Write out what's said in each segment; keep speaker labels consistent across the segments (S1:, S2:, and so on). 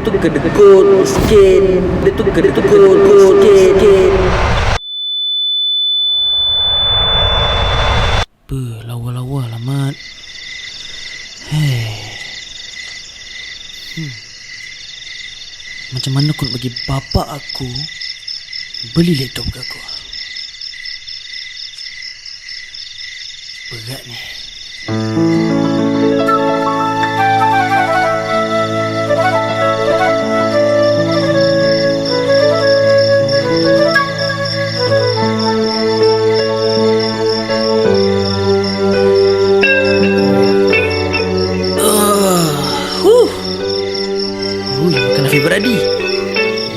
S1: tu kedekut miskin. Dia tu kedekut miskin Apa? Lawa-lawa lah Mat. Hmm. Macam mana aku nak bagi bapak aku Beli laptop ke aku? Berat ni beradi.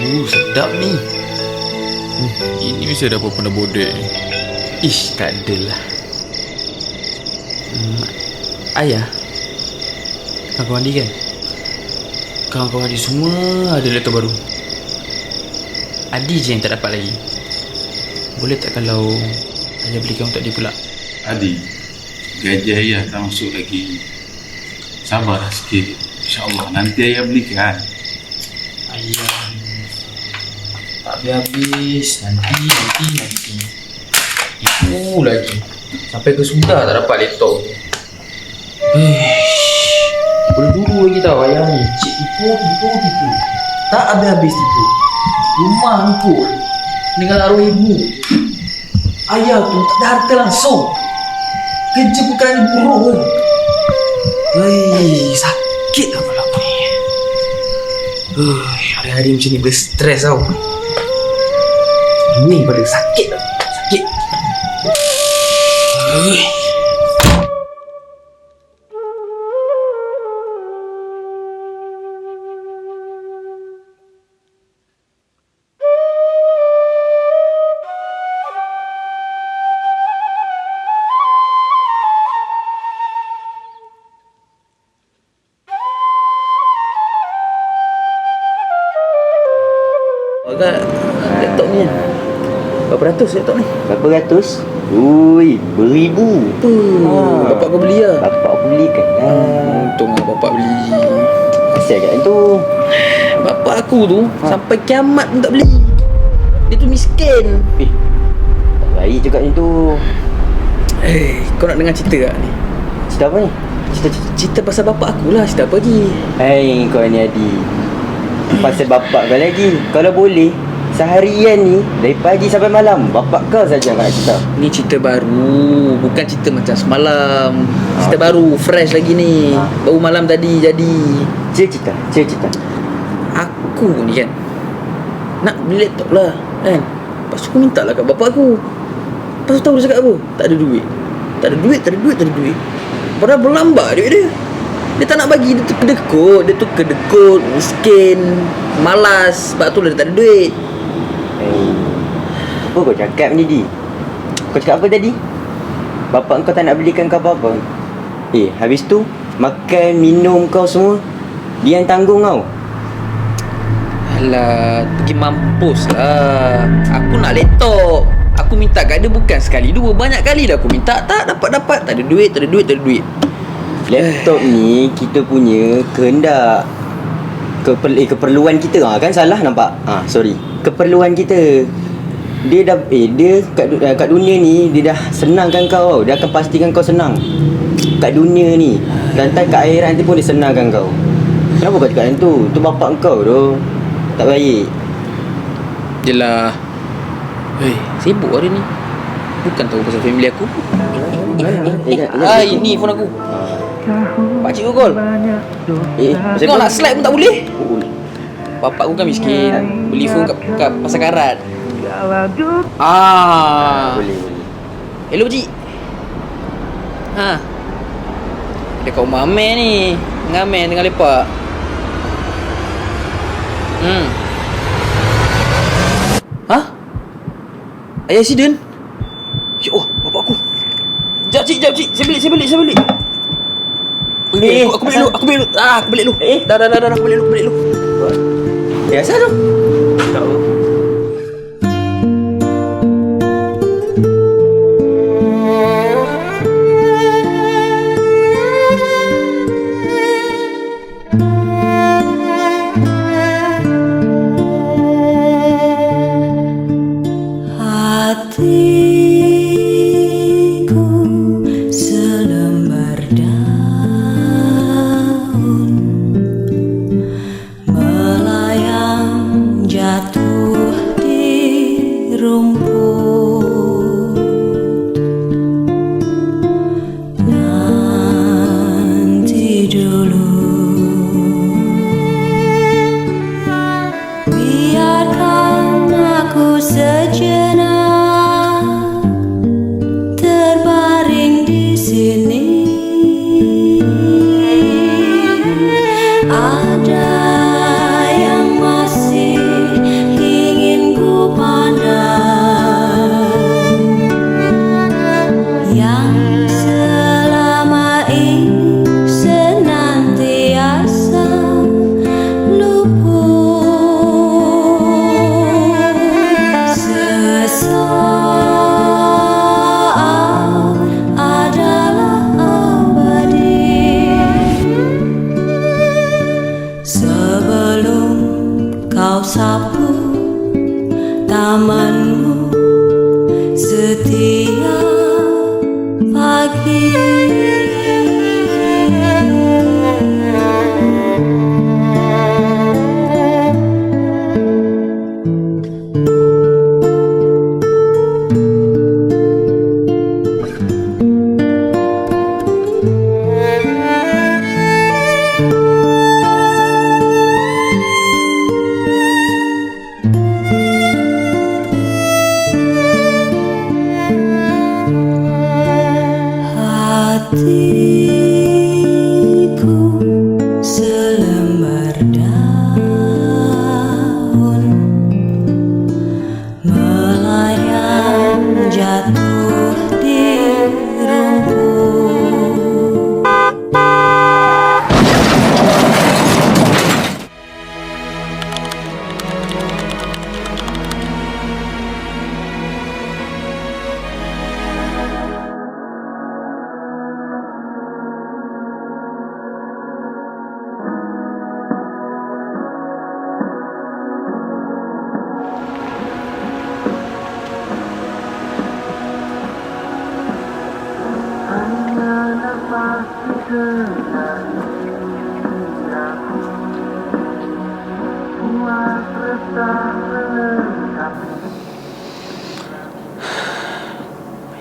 S2: Uh, sedap ni. Hmm, ini mesti ada apa-apa nak bodek ni.
S1: Ish, tak adalah. Hmm, ayah, kawan Adi kan? Kawan-kawan Adi semua ada laptop baru. Adi je yang tak dapat lagi. Boleh tak kalau ayah belikan untuk dia pula?
S3: Adi, gaji ayah tak masuk lagi. Sabarlah sikit. InsyaAllah nanti ayah belikan.
S1: Ayah Tak habis-habis Nanti, nanti, nanti. Itu lagi. Sampai ke sudah tak dapat laptop. Eish. Berdua lagi tau ayah ni. Cik tipu, tipu, tipu. Tak habis-habis tipu. Rumah lumpur Dengan arwah ibu. Ayah tu tak ada harta langsung. Kerja perkara buruk pun. Hei, sakit lah kepala aku ni. Uh, hari-hari macam ni boleh stres tau. Ini pada sakit tau. Sakit Agak laptop ni Berapa ratus laptop ni?
S4: Berapa ratus? Ui, beribu.
S1: Apa?
S4: Ha.
S1: Bapak kau beli lah
S4: Bapak aku belikan. Ha.
S1: Untung lah bapak beli
S4: Asal kat tu.
S1: Bapak aku tu Sampai kiamat pun tak beli Dia tu miskin
S4: Eh, tak baik juga ni tu.
S1: Eh, kau nak dengar cerita tak ni?
S4: Cerita apa ni? Cerita-cerita.
S1: Cerita pasal bapak aku lah Cerita apa lagi?
S4: Hai, kau ni Adi. Pasal bapak kau lagi. Kalau boleh, seharian ni, dari pagi sampai malam, bapak kau saja nak cerita.
S1: Ni cerita baru. Bukan cerita macam semalam. Cerita baru Fresh lagi ni. Baru malam tadi jadi.
S4: Cerita, cerita, cerita.
S1: Aku ni kan Nak beli laptop lah Kan? Lepas tu aku minta lah kat bapak aku. Lepas tu tahu dia cakap apa? Tak ada duit. Tak ada duit Tak ada duit Tak ada duit. Padahal berlambak duit dia Dia tak nak bagi Dia tu kedekut Dia tu kedekut Miskin Malas Sebab tu lah dia tak ada duit
S4: Hai. Apa kau cakap ni, Di? Kau cakap apa tadi? Bapak kau tak nak belikan kau apa-apa? Eh, habis tu, makan, minum kau semua, dia yang tanggung kau.
S1: Alah Pergi mampus lah Aku nak laptop Aku minta kat dia bukan sekali dua Banyak kali dah aku minta Tak dapat-dapat Tak ada duit Tak ada duit Tak ada duit
S4: Laptop ni kita punya kehendak Keper, eh, keperluan kita. Ha, kan salah nampak? Ah sorry. Keperluan kita. Dia dah eh dia kat kat dunia ni dia dah senangkan kau. Tau. dia akan pastikan kau senang. Kat dunia ni. Dan tak kat akhirat nanti pun dia senangkan kau. Kenapa kau cakap macam tu tu bapak kau tu. Tak baik.
S1: Yelah. Hei Sibuk hari ni. Bukan tahu pasal family aku.
S4: Eh, eh,
S1: Ah ini phone aku Pakcik kau call.
S4: Eh, pasal
S1: Kau nak slide pun tak boleh.
S4: Oh,
S1: Bapak aku kan miskin. Beli phone kat, kat pasar karat. Ah.
S4: Boleh boleh.
S1: Hello pakcik Ha. Dia kat rumah Amir ni. Dengan Amir tengah lepak. Hmm. Ha? Ayah accident? Ya Allah, bapak aku. Sekejap cik, sekejap cik. Saya balik, saya balik, saya balik
S4: Eh,
S1: aku, aku balik dulu, aku balik dulu Ah, aku balik dulu
S4: Eh?
S1: Dah, dah, dah, dah, aku balik dulu, balik dulu
S4: eh asal tu. Tak apa
S5: aku kau sapu tamanmu setiap pagi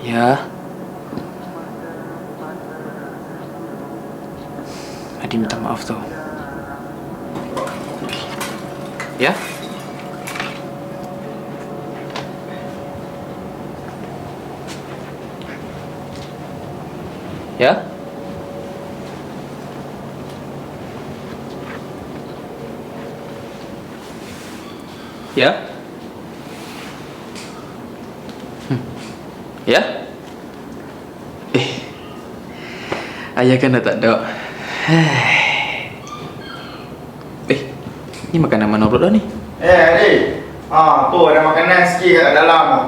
S2: Ya. Adi minta maaf tau. Ya? Ya? Ya? Hmm. Ya? Eh. Ayah kan dah tak ada. Eh, ni makanan mana pula dah ni?
S6: Eh, adik. Ah, tu ada makanan sikit kat dalam tu.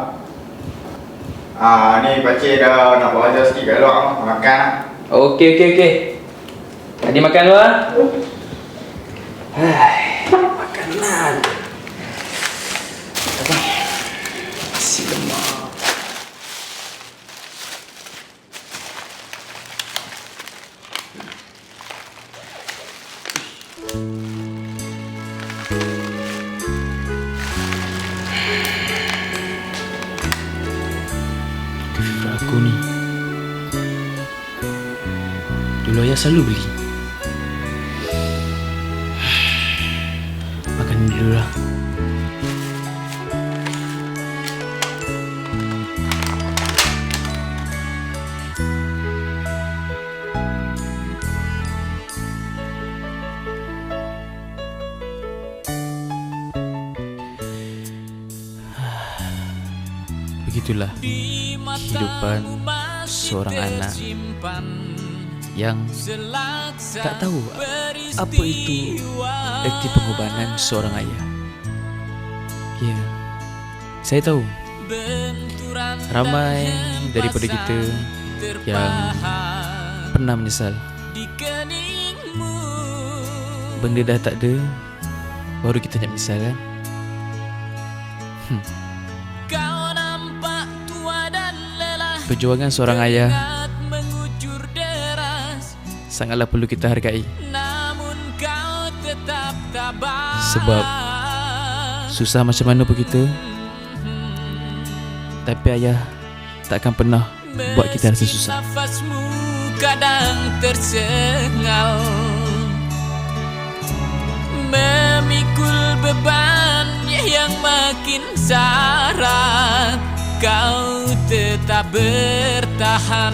S6: Ah, ni pakcik dah nak bawa ajar sikit kat luar. Makan lah.
S2: Okey, okey, okey. Adi makan dulu ah. Hai, makanan. Lemak. Selalu beli Makan dulu lah kehidupan seorang anak yang tak tahu apa itu erti pengorbanan seorang ayah. Ya, saya tahu ramai daripada kita yang pernah menyesal. Benda dah tak ada, baru kita nak menyesal kan? Hmm. Perjuangan seorang ayah sangatlah perlu kita hargai.
S7: Namun kau tetap tabah.
S2: Sebab susah macam mana pun kita Tapi ayah takkan pernah buat kita rasa susah.
S7: Nafasmu kadang tersengal. Memikul beban yang makin syarat Kau tetap bertahan.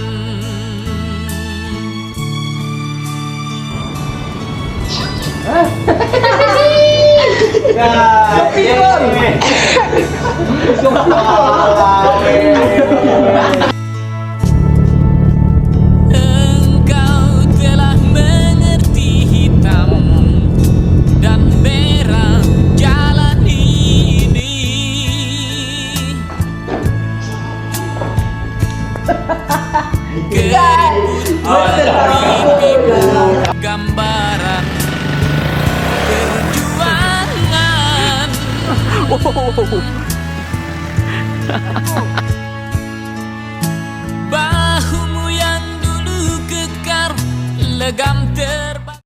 S7: Engkau Gambaran perjuangan Bahumu yang dulu kekar Legam